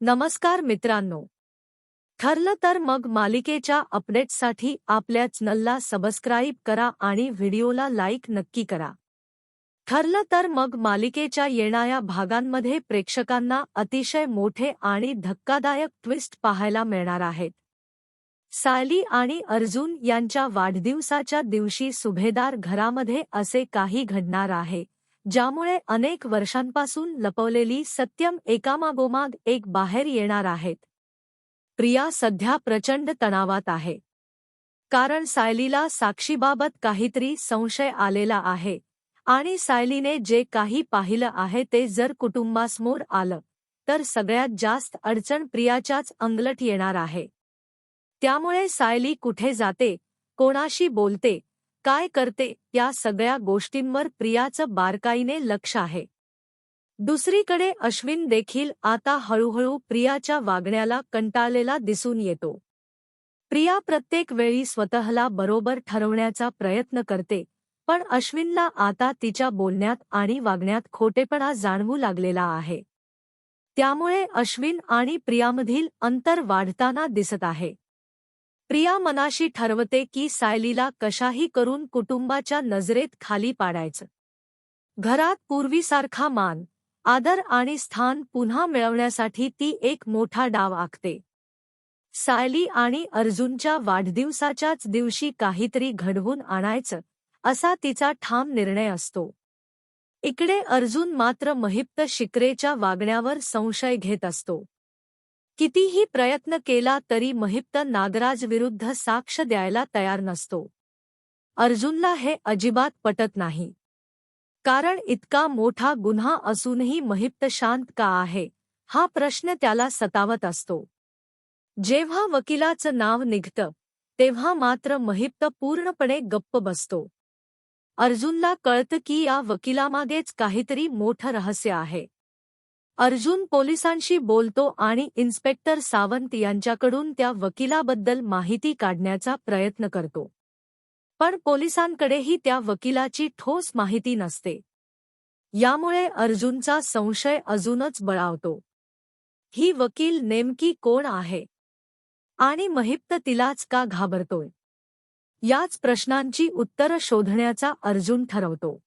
नमस्कार मित्रांनो. ठरलं तर मग मालिकेच्या अपडेट्ससाठी आपल्या चॅनलला सबस्क्राईब करा आणि व्हिडिओला लाईक नक्की करा. ठरलं तर मग मालिकेच्या येणाऱ्या भागांमध्ये प्रेक्षकांना अतिशय मोठे आणि धक्कादायक ट्विस्ट पाहायला मिळणार आहेत. सायली आणि अर्जुन यांच्या वाढदिवसाच्या दिवशी सुभेदार घरामध्ये असे काही घडणार आहे. ज्यामुळे अनेक वर्षांपासून लपवलेली सत्यम एकामागोमाग एक बाहेर येणार आहेत. प्रिया सध्या प्रचंड तणावात आहे. कारण सायलीला साक्षीबाबत काहीतरी संशय आलेला आहे आणि सायलीने जे काही पाहिलं आहे ते जर कुटुंबासमोर आलं तर सगळ्यात जास्त अडचण प्रियाच्याच अंगलट येणार आहे. त्यामुळे सायली कुठे जाते कोणाशी बोलते काय करते या सगळ्या गोष्टींवर प्रियाचं बारकाईने लक्ष आहे. दुसरीकडे अश्विन देखील आता हळूहळू प्रियाच्या वागण्याला कंटाळलेला दिसून येतो. प्रिया प्रत्येक वेळी स्वतःला बरोबर ठरवण्याचा प्रयत्न करते पण अश्विनला आता तिच्या बोलण्यात आणि वागण्यात खोटेपणा जाणवू लागलेला आहे. त्यामुळे अश्विन आणि प्रियामधील अंतर वाढताना दिसत आहे. प्रिया मनाशी ठरवते की सायलीला कशाही करून कुटुंबाच्या नजरेत खाली पाडायचं. घरात पूर्वीसारखा मान आदर आणि स्थान पुन्हा मिळवण्यासाठी ती एक मोठा डाव आखते. सायली आणि अर्जुनच्या वाढदिवसाच्याच दिवशी काहीतरी घडवून आणायचं असा तिचा ठाम निर्णय असतो. इकडे अर्जुन मात्र महिप्त शिकरेच्या वागण्यावर संशय घेत असतो. कितीही प्रयत्न केला तरी महिप्त नागराज विरुद्ध साक्ष द्यायला तयार नसतो. अर्जुनला हे अजिबात पटत नाही. कारण इतका मोठा गुन्हा असूनही महिप्त शांत का आहे हा प्रश्न त्याला सतावत असतो. जेव्हा वकिलाचं नाव निघतं तेव्हा मात्र महिप्त पूर्णपणे गप्प बसतो. अर्जुनला कळतं की या वकिलामागेच काहीतरी मोठं रहस्य आहे. अर्जुन पोलिसांशी बोलतो आणि इन्स्पेक्टर सावंत यांच्याकडून त्या वकिलाबद्दल माहिती काढण्याचा प्रयत्न करतो. पण पोलिसांकडेही त्या वकिलाची ठोस माहिती नसते. यामुळे अर्जुनचा संशय अजूनच बळावतो. ही वकील नेमकी कोण आहे? आणि महिप्त तिलाच का घाबरतोय? याच प्रश्नांची उत्तरं शोधण्याचा अर्जुन ठरवतो.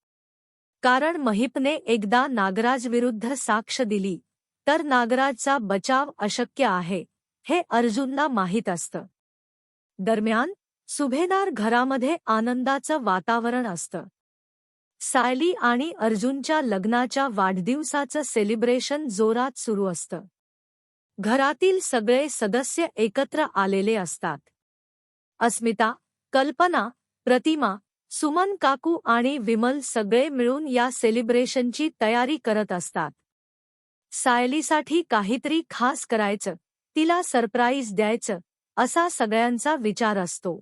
कारण महिपने एकदा नागराज विरुद्ध साक्ष दिली तर नागराजचा बचाव अशक्य आहे हे अर्जुनला माहीत असतं. दरम्यान सुभेदार घरामध्ये आनंदाचं वातावरण असतं. सायली आणि अर्जुनच्या लग्नाच्या वाढदिवसाचं सेलिब्रेशन जोरात सुरू असतं. घरातील सगळे सदस्य एकत्र आलेले असतात. अस्मिता कल्पना प्रतिमा सुमन काकू आणि विमल सगळे मिळून या सेलिब्रेशनची तयारी करत असतात. सायलीसाठी काहीतरी खास करायचं तिला सरप्राईज द्यायचं असा सगळ्यांचा विचार असतो.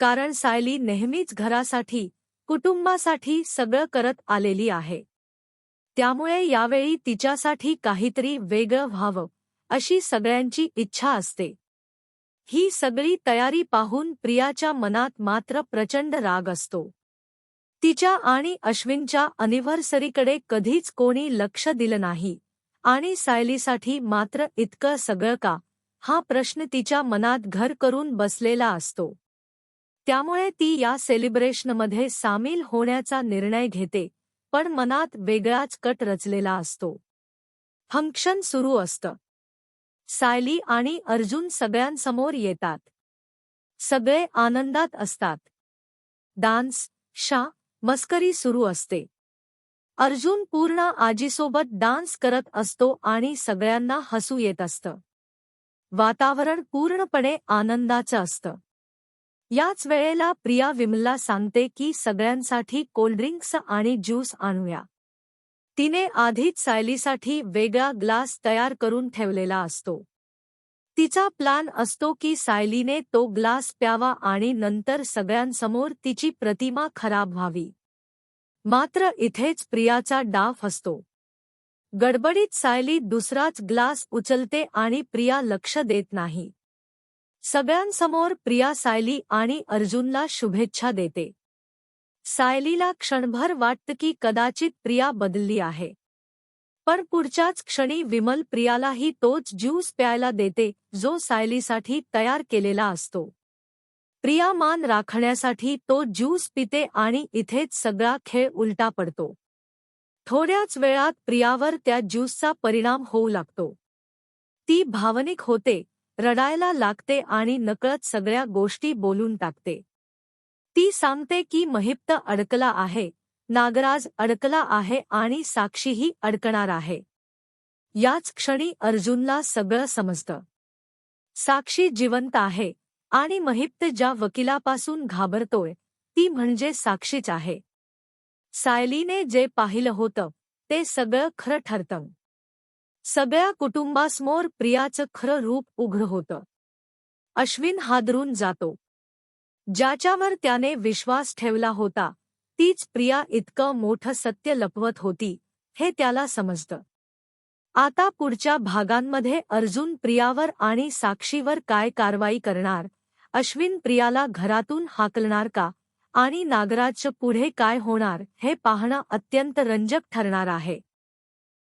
कारण सायली नेहमीच घरासाठी कुटुंबासाठी सगळं करत आलेली आहे. त्यामुळे यावेळी तिच्यासाठी काहीतरी वेगळं व्हावं अशी सगळ्यांची इच्छा असते. ही सगळी तयारी पाहून प्रियाच्या मनात मात्र प्रचंड राग असतो. तिच्या आणि अश्विनच्या अनिव्हर्सरीकडे कधीच कोणी लक्ष दिलं नाही. आणि सायलीसाठी मात्र इतकं सगळं का? हा प्रश्न तिच्या मनात घर करून बसलेला असतो. त्यामुळे ती या सेलिब्रेशनमध्ये सामील होण्याचा निर्णय घेते पण मनात वेगळाच कट रचलेला असतो. फंक्शन सुरू असतं. सायली आणि अर्जुन सगळ्यांसमोर येतात. सगळे आनंदात असतात. डान्स शा मस्करी सुरू असते. अर्जुन पूर्ण आजीसोबत डान्स करत असतो आणि सगळ्यांना हसू येत असतं. वातावरण पूर्णपणे आनंदाचं असतं. याच वेळेला प्रिया विमलला सांगते की सगळ्यांसाठी कोल्ड्रिंक्स आणि ज्यूस आणूया. तिने आधीच सायलीसाठी वेगळा ग्लास तयार करून ठेवलेला असतो. तिचा प्लान असतो की सायलीने तो ग्लास प्यावा आणि नंतर सगळ्यांसमोर तिची प्रतिमा खराब व्हावी. मात्र इथेच प्रियाचा डाफ असतो गडबडीत सायली दुसराच ग्लास उचलते आणि प्रिया लक्ष देत नाही. सगळ्यांसमोर प्रिया सायली आणि अर्जुनला शुभेच्छा देते. सायलीला क्षणभर वाटतं की कदाचित प्रिया बदलली आहे. पण पुढच्याच क्षणी विमल प्रियालाही तोच ज्यूस प्यायला देते जो सायलीसाठी तयार केलेला असतो. प्रिया मान राखण्यासाठी तो ज्यूस पिते आणि इथेच सगळा खेळ उलटा पडतो. थोड्याच वेळात प्रियावर त्या ज्यूसचा परिणाम होऊ लागतो. ती भावनिक होते रडायला लागते आणि नकळत सगळ्या गोष्टी बोलून टाकते. ती सांगते की महिप्त अडकला आहे नागराज अडकला आहे आणि साक्षीही अडकणार आहे. याच क्षणी अर्जुनला सगळं समजतं. साक्षी जिवंत आहे आणि महिप्त ज्या वकिलापासून घाबरतोय ती म्हणजे साक्षीच आहे. सायलीने जे पाहिलं होतं ते सगळं खरं ठरतं. सगळ्या कुटुंबासमोर प्रियाचं खरं रूप उघड होतं. अश्विन हादरून जातो. ज्याच्यावर त्याने विश्वास ठेवला होता तीच प्रिया इतकं मोठं सत्य लपवत होती हे त्याला समजतं. आता पुढच्या भागांमध्ये अर्जुन प्रियावर आणि साक्षीवर काय कारवाई करणार अश्विन प्रियाला घरातून हाकलणार का आणि नागराजचं पुढे काय होणार हे पाहणं अत्यंत रंजक ठरणार आहे.